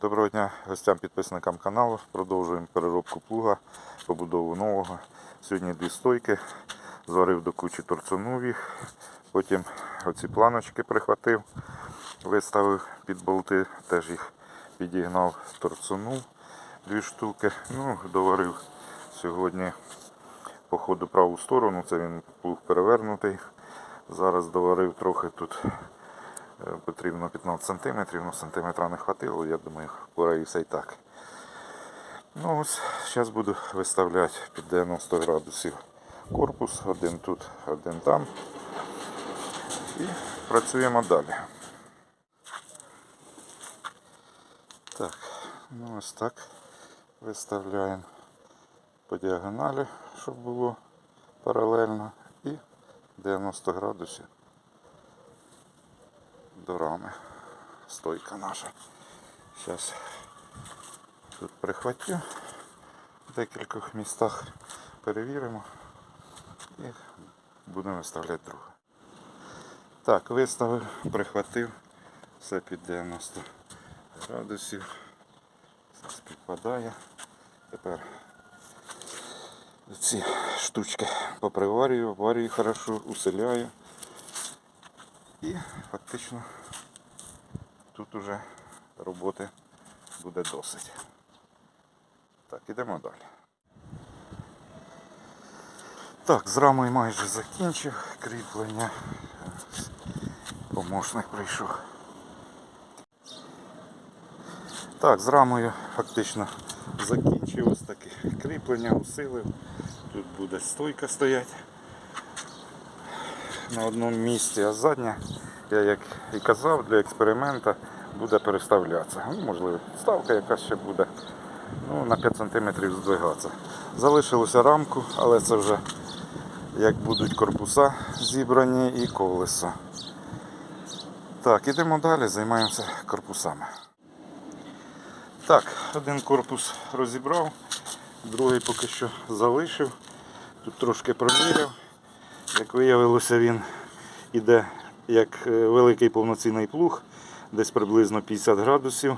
Доброго дня гостям підписникам каналу. Продовжуємо переробку плуга, побудову нового. Сьогодні дві стойки. Зварив до кучі торцунув їх. Потім оці планочки прихватив, виставив під болти, теж їх підігнав, торцунув дві штуки. Ну, доварив сьогодні по ходу праву сторону. Це він плуг перевернутий. Зараз доварив трохи тут Потрібно 15 см, ну сантиметра не хватило, я думаю, впораюся і так. Ну ось, зараз буду виставляти під 90 градусів корпус, один тут, один там. І працюємо далі. Так, ну ось так. Виставляємо по діагоналі, щоб було паралельно, і 90 градусів до рами. Стойка наша. Зараз тут прихватю в декількох містах, перевіримо і будемо виставляти друге. Так, виставив, прихватив, все під 90 градусів. Все співпадає. Тепер ці штучки поприварюю, варюю хорошо, усиляю. І фактично тут уже роботи буде досить. Так, ідемо далі. Так, з рамою майже закінчив кріплення. Помощник прийшов. Так, з рамою фактично закінчив ось таке кріплення, усилив. Тут буде стойка стоять на одному місці, а задня, я як і казав, для експерименту буде переставлятися. Ну, можливо, ставка якась ще буде ну, на 5 см здвигатися. Залишилося рамку, але це вже як будуть корпуса зібрані і колеса. Так, ідемо далі, займаємося корпусами. Так, один корпус розібрав, другий поки що залишив. Тут трошки проміряв. Як виявилося, він іде як е, великий повноцінний плуг, десь приблизно 50 градусів.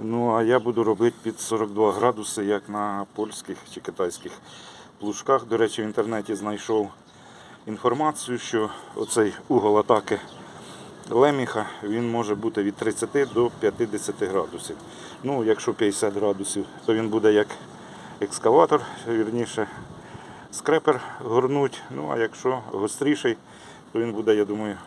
Ну а я буду робити під 42 градуси, як на польських чи китайських плужках. До речі, в інтернеті знайшов інформацію, що оцей угол атаки леміха він може бути від 30 до 50 градусів. Ну, якщо 50 градусів, то він буде як екскаватор, вірніше скрепер горнуть. Ну а якщо гостріший, то він буде, я думаю,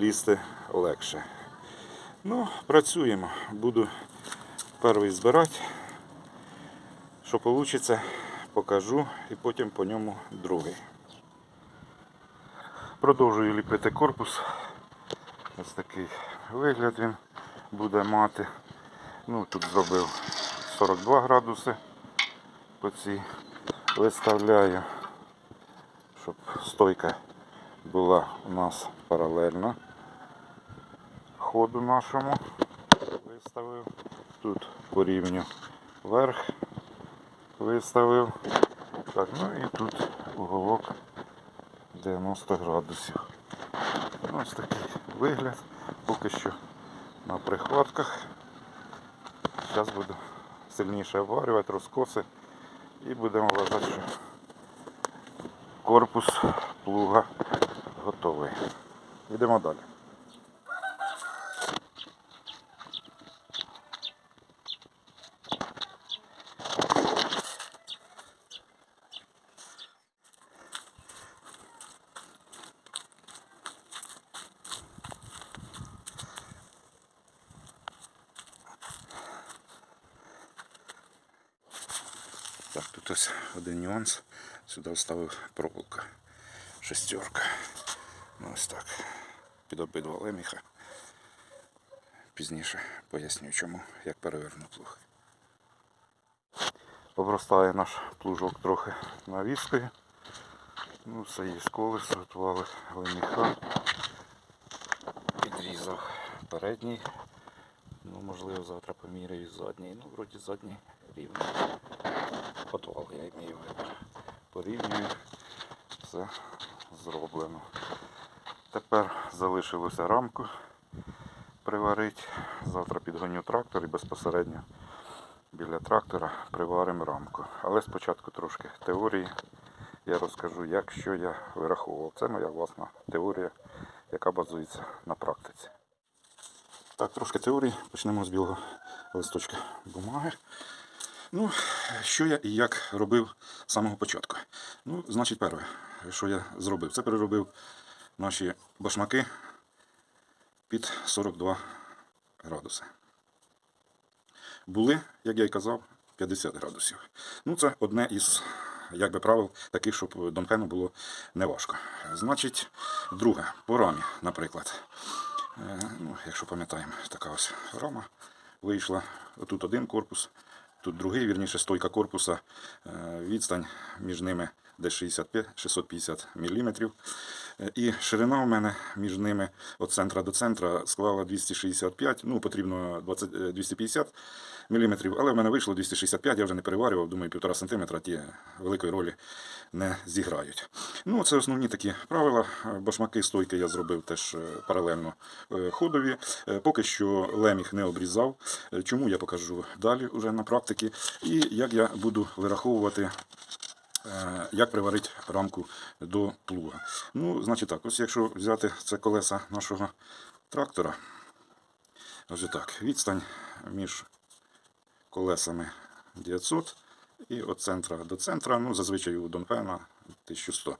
лізти легше. Ну, працюємо. Буду перший збирати. Що вийде, покажу і потім по ньому другий. Продовжую ліпити корпус. Ось такий вигляд він буде мати. Ну, тут зробив 42 градуси по цій виставляю, щоб стойка була у нас паралельно ходу нашому. Виставив. Тут по рівню верх виставив. Так, ну і тут уголок 90 градусів. Ну, Ось такий вигляд. Поки що на прихватках. Зараз буду сильніше обварювати, розкоси і будемо вважати, що корпус плуга готовий. Йдемо далі. Так, тут ось один нюанс. Сюди вставив проволока. Шестерка. Ну ось так. Під обидва леміха. Пізніше поясню чому, як переверну плуг. Обростає наш плужок трохи навіскою. Ну, все є з колеса, готували леміха. Підрізав передній. Ну, можливо, завтра поміряю задній. Ну, вроді задній рівний. Отвал, я маю вибір. Порівнюю, все зроблено. Тепер залишилося рамку приварити. Завтра підгоню трактор і безпосередньо біля трактора приваримо рамку. Але спочатку трошки теорії. Я розкажу, як що я вираховував. Це моя власна теорія, яка базується на практиці. Так, трошки теорії. Почнемо з білого листочка бумаги. Ну, що я і як робив з самого початку. Ну, значить, перше, що я зробив, це переробив наші башмаки під 42 градуси. Були, як я й казав, 50 градусів. Ну, це одне із як правил таких, щоб Донфену було неважко. Значить, друге, по рамі, наприклад. Е, Ну, якщо пам'ятаємо, така ось рама вийшла. Тут один корпус, тут другий, вірніше, стойка корпуса. Е, Відстань між ними десь 65, 650 мм. І ширина у мене між ними від центра до центра склала 265, ну потрібно 20, е, 250 мм, але в мене вийшло 265, я вже не переварював, думаю, 1,5 см ті великої ролі не зіграють. Ну, це основні такі правила. Башмаки стойки я зробив теж е, паралельно е, ходові. Е, Поки що леміх не обрізав. Е, Чому я покажу далі вже на практиці. І як я буду вираховувати Е, як приварити рамку до плуга. Ну, значить так, ось якщо взяти це колеса нашого трактора, ось так, відстань між колесами 900 і від центра до центра, ну, зазвичай у Донфена 1100.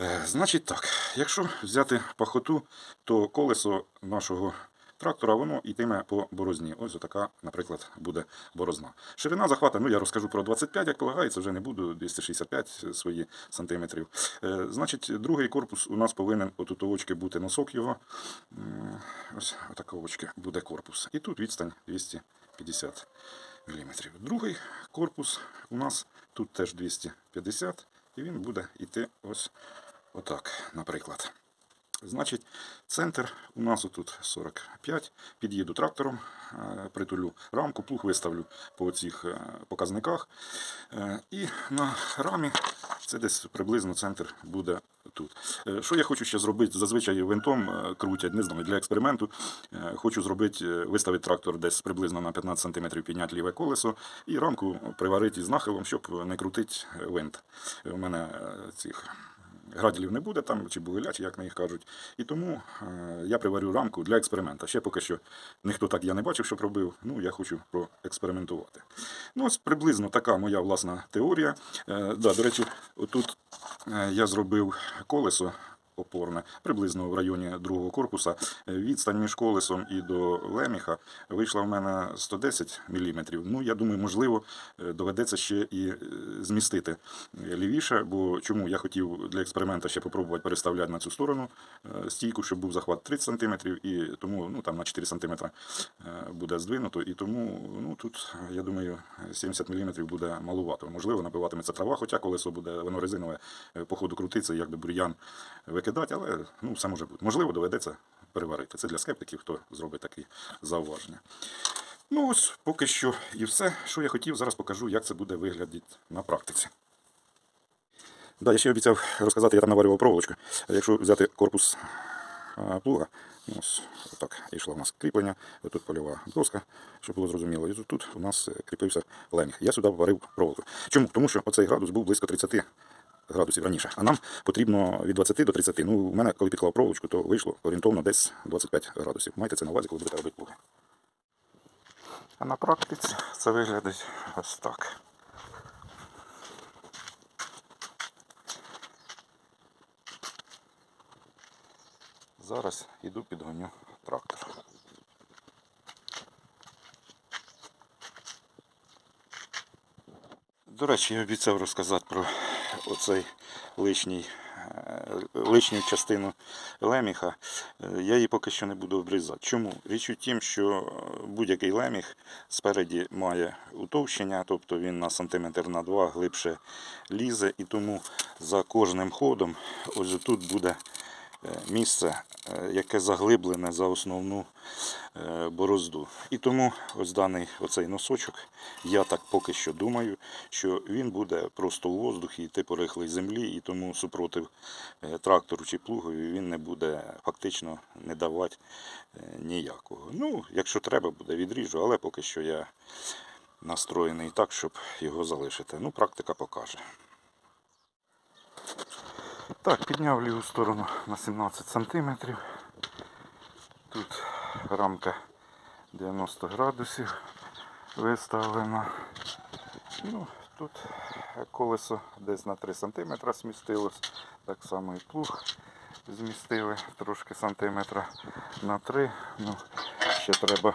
Е, Значить так, якщо взяти пахоту, то колесо нашого трактора воно йтиме по борозні. Ось така, наприклад, буде борозна. Ширина захвата, ну я розкажу про 25, як полагається, вже не буду 265 свої сантиметрів. Е, Значить, другий корпус у нас повинен от у очки бути носок його. Ось отака очки буде корпус. І тут відстань 250 мм. Другий корпус у нас тут теж 250 і він буде йти ось отак, наприклад. Значить, центр у нас отут 45. Під'їду трактором, е, притулю рамку, плуг виставлю по цих е, показниках. Е, І на рамі це десь приблизно центр буде тут. Що я хочу ще зробити? Зазвичай винтом крутять, не знаю, для експерименту. Хочу зробити, виставити трактор десь приблизно на 15 см, підняти ліве колесо і рамку приварити із нахилом, щоб не крутити винт. У мене цих граділів не буде там, чи бугеля, як на їх кажуть. І тому е, я приварю рамку для експеримента. Ще поки що ніхто так я не бачив, що робив. Ну, я хочу проекспериментувати. Ну, ось приблизно така моя власна теорія. Е, да, до речі, отут е, я зробив колесо. Опорне, приблизно в районі другого корпуса. Відстань між колесом і до леміха вийшла в мене 110 мм. Ну, я думаю, можливо, е, доведеться ще і е, змістити лівіше, бо чому я хотів для експерименту ще попробувати переставляти на цю сторону е, стійку, щоб був захват 30 см, і тому ну, там на 4 см буде здвинуто, і тому ну, тут, я думаю, 70 мм буде малувато. Можливо, набиватиметься трава, хоча колесо буде воно резинове по ходу крутиться, би бур'ян викидати, але ну, все може бути. Можливо, доведеться переварити. Це для скептиків, хто зробить такі зауваження. Ну ось поки що і все, що я хотів, зараз покажу, як це буде виглядати на практиці. Да, я ще обіцяв розказати, я там наварював проволочку. Якщо взяти корпус плуга, ну, ось так, йшло у нас кріплення, тут польова доска, щоб було зрозуміло. І тут, у нас кріпився леміг. Я сюди варив проволоку. Чому? Тому що оцей градус був близько 30 градусів раніше, а нам потрібно від 20 до 30. Ну, у мене, коли підклав проволочку, то вийшло орієнтовно десь 25 градусів. Майте це на увазі, коли будете робити плуги. А на практиці це виглядить ось так. Зараз іду підгоню трактор. До речі, я обіцяв розказати про оцей лишній, е, лишню частину леміха. Е, Я її поки що не буду обрізати. Чому? Річ у тім, що будь-який леміх спереді має утовщення, тобто він на сантиметр на два глибше лізе, і тому за кожним ходом ось тут буде е, місце, е, яке заглиблене за основну е, борозду. І тому ось даний оцей носочок, я так поки що думаю, що він буде просто у воздухі йти по рихлій землі, і тому супротив е, трактору чи плугові він не буде фактично не давати е, ніякого. Ну, якщо треба буде, відріжу, але поки що я настроєний так, щоб його залишити. Ну, практика покаже. Так, підняв ліву сторону на 17 см. Тут рамка 90 градусів виставлена. Ну, тут колесо десь на 3 см смістилось. Так само і плуг змістили трошки сантиметра на 3. Ну, ще треба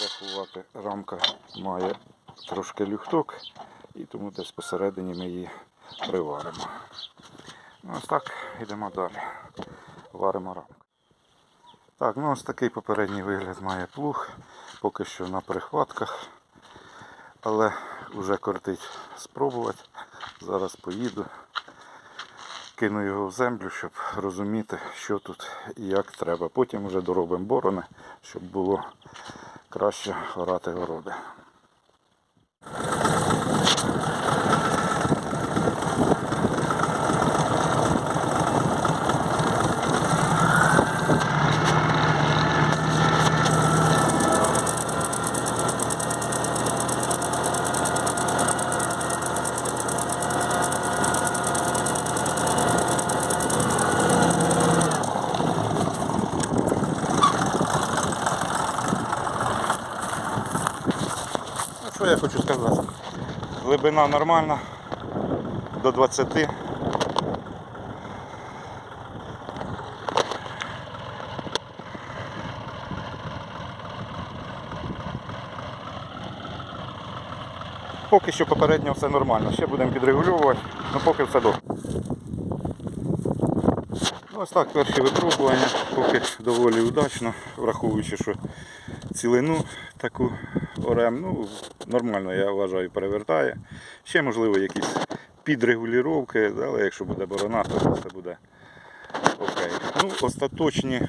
врахувати, рамка має трошки люхток, і тому десь посередині ми її приваримо. Ось так, йдемо далі. Варимо рамку. Так, ну ось такий попередній вигляд має плуг. Поки що на прихватках. Але вже кортить спробувати. Зараз поїду. Кину його в землю, щоб розуміти, що тут і як треба. Потім вже доробимо борони, щоб було краще орати городи. Я хочу сказати? Глибина нормальна до 20. Поки що попередньо все нормально. Ще будемо підрегульовувати, але поки все добре. Ну, ось так перші випробування, поки доволі удачно, враховуючи, що цілину таку орем, ну, нормально, я вважаю, перевертає. Ще, можливо, якісь підрегулювання, але якщо буде борона, то все буде окей. Ну, остаточні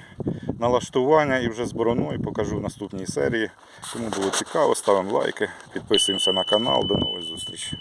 налаштування і вже з бороною покажу в наступній серії. Кому було цікаво, ставимо лайки, підписуємося на канал. До нової зустрічі.